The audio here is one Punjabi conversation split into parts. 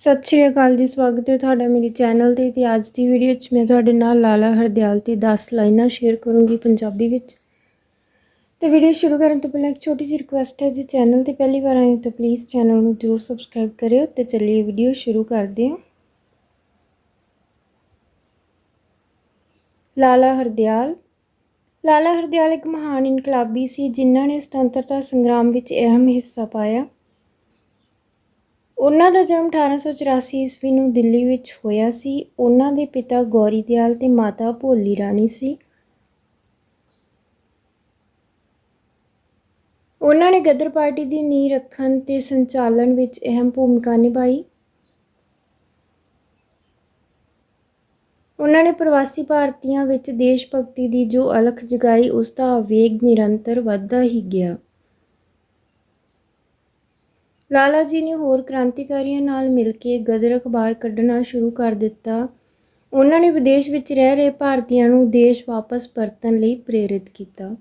ਸਤਿ ਸ਼੍ਰੀ ਅਕਾਲ ਜੀ, ਸਵਾਗਤ ਹੈ ਤੁਹਾਡਾ ਮੇਰੇ ਚੈਨਲ ਤੇ ਤੇ ਅੱਜ ਦੀ ਵੀਡੀਓ 'ਚ ਮੈਂ ਤੁਹਾਡੇ ਨਾਲ ਲਾਲਾ ਹਰਦਿਆਲ ਤੇ 10 ਲਾਈਨਾਂ ਸ਼ੇਅਰ ਕਰੂੰਗੀ ਪੰਜਾਬੀ ਵਿੱਚ। ਤੇ ਵੀਡੀਓ ਸ਼ੁਰੂ ਕਰਨ ਤੋਂ ਪਹਿਲਾਂ ਇੱਕ ਛੋਟੀ ਜਿਹੀ ਰਿਕੁਐਸਟ ਹੈ ਜੇ, ਚੈਨਲ ਤੇ ਪਹਿਲੀ ਵਾਰ ਆਏ ਤਾਂ ਪਲੀਜ਼ ਚੈਨਲ ਨੂੰ ਜ਼ਰੂਰ ਸਬਸਕ੍ਰਾਈਬ ਕਰਿਓ ਤੇ ਚੱਲੀਏ ਵੀਡੀਓ ਸ਼ੁਰੂ ਕਰਦੇ ਹਾਂ। ਲਾਲਾ ਹਰਦਿਆਲ। ਲਾਲਾ ਹਰਦਿਆਲ ਇੱਕ ਮਹਾਨ ਇਨਕਲਾਬੀ ਸੀ, ਜਿਨ੍ਹਾਂ ਨੇ ਸੁਤੰਤਰਤਾ ਸੰਗਰਾਮ ਵਿੱਚ ਅਹਿਮ ਹਿੱਸਾ ਪਾਇਆ। ਉਹਨਾਂ ਦਾ ਜਨਮ 1884 ਈਸਵੀ ਨੂੰ ਦਿੱਲੀ ਵਿੱਚ ਹੋਇਆ ਸੀ। ਉਹਨਾਂ ਦੇ ਪਿਤਾ ਗੌਰੀ ਦਿਆਲ ਤੇ ਮਾਤਾ ਭੋਲੀ ਰਾਣੀ ਸੀ। ਉਹਨਾਂ ਨੇ ਗਦਰ ਪਾਰਟੀ ਦੀ ਨੀਂਹ ਰੱਖਣ ਤੇ ਸੰਚਾਲਨ ਵਿੱਚ ਅਹਿਮ ਭੂਮਿਕਾ ਨਿਭਾਈ। ਉਹਨਾਂ ਨੇ ਪ੍ਰਵਾਸੀ ਭਾਰਤੀਆਂ ਵਿੱਚ ਦੇਸ਼ ਭਗਤੀ ਦੀ ਜੋ ਅਲਖ ਜਗਾਈ, ਉਸ ਦਾ ਵੇਗ ਨਿਰੰਤਰ ਵੱਧਦਾ ਹੀ ਗਿਆ। ਲਾਲਾ ਜੀ ਨੇ ਹੋਰ ਕ੍ਰਾਂਤੀਕਾਰੀਆਂ ਨਾਲ ਮਿਲ ਕੇ ਗਦਰ ਅਖਬਾਰ ਕੱਢਣਾ ਸ਼ੁਰੂ ਕਰ ਦਿੱਤਾ। ਉਹਨਾਂ ਨੇ ਵਿਦੇਸ਼ ਵਿੱਚ ਰਹਿ ਰਹੇ ਭਾਰਤੀਆਂ ਨੂੰ ਦੇਸ਼ ਵਾਪਸ ਪਰਤਣ ਲਈ ਪ੍ਰੇਰਿਤ ਕੀਤਾ।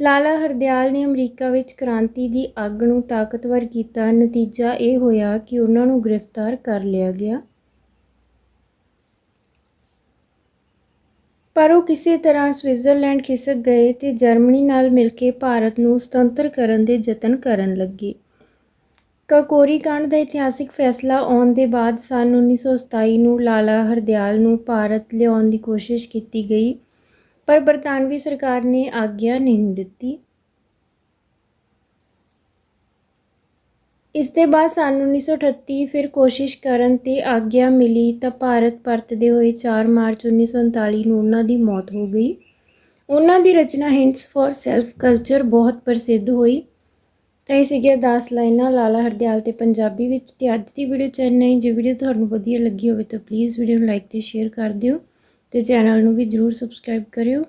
ਲਾਲਾ ਹਰਦਿਆਲ ਨੇ ਅਮਰੀਕਾ ਵਿੱਚ ਕ੍ਰਾਂਤੀ ਦੀ ਅੱਗ ਨੂੰ ਤਾਕਤਵਰ ਕੀਤਾ। ਨਤੀਜਾ ਇਹ ਹੋਇਆ ਕਿ ਉਹਨਾਂ ਨੂੰ ਗ੍ਰਿਫਤਾਰ ਕਰ ਲਿਆ ਗਿਆ। ਪਰ ਉਹ ਕਿਸੇ ਤਰ੍ਹਾਂ ਸਵਿਟਜ਼ਰਲੈਂਡ ਖਿਸਕ ਗਏ ਤੇ ਜਰਮਨੀ ਨਾਲ ਮਿਲ ਕੇ ਭਾਰਤ ਨੂੰ ਸੁਤੰਤਰ ਕਰਨ ਦੇ ਯਤਨ ਕਰਨ ਲੱਗੇ। ਕਾਕੋਰੀ ਕਾਂਡ ਦਾ ਇਤਿਹਾਸਿਕ ਫੈਸਲਾ ਆਉਣ ਦੇ ਬਾਅਦ ਸਨ 1927 ਨੂੰ ਲਾਲਾ ਹਰਦਿਆਲ ਨੂੰ ਭਾਰਤ ਲਿਆਉਣ ਦੀ ਕੋਸ਼ਿਸ਼ ਕੀਤੀ ਗਈ, ਪਰ ਬਰਤਾਨਵੀ ਸਰਕਾਰ ਨੇ ਆਗਿਆ ਨਹੀਂ ਦਿੱਤੀ। ਇਸ ਦੇ ਬਾਅਦ ਸਨ 1938 ਫਿਰ ਕੋਸ਼ਿਸ਼ ਕਰਨ ਤੇ ਆਗਿਆ ਮਿਲੀ ਤਾਂ ਭਾਰਤ ਪਰਤਦੇ ਹੋਏ 4 ਮਾਰਚ 1939 ਨੂੰ ਉਹਨਾਂ ਦੀ ਮੌਤ ਹੋ ਗਈ। ਉਹਨਾਂ ਦੀ ਰਚਨਾ ਹਿੰਟਸ ਫॉर ਸੈਲਫ ਕਲਚਰ ਬਹੁਤ ਪ੍ਰਸਿੱਧ ਹੋਈ। ਤਾਂ ਇਹ ਸੀਗੀਆਂ 10 ਲਾਈਨਾਂ ਲਾਲਾ ਹਰਦਿਆਲ ਤੇ ਪੰਜਾਬੀ ਵਿੱਚ ਤੇ ਅੱਜ ਦੀ ਵੀਡੀਓ ਚੈਨਲ ਹੈ। ਜੇ ਵੀਡੀਓ ਤੁਹਾਨੂੰ ਵਧੀਆ ਲੱਗੀ ਹੋਵੇ ਤਾਂ ਪਲੀਜ਼ ਵੀਡੀਓ ਨੂੰ ਲਾਈਕ ਤੇ ਸ਼ੇਅਰ ਕਰ ਦਿਓ ਤੇ ਚੈਨਲ ਨੂੰ ਵੀ ਜਰੂਰ ਸਬਸਕ੍ਰਾਈਬ ਕਰਿਓ।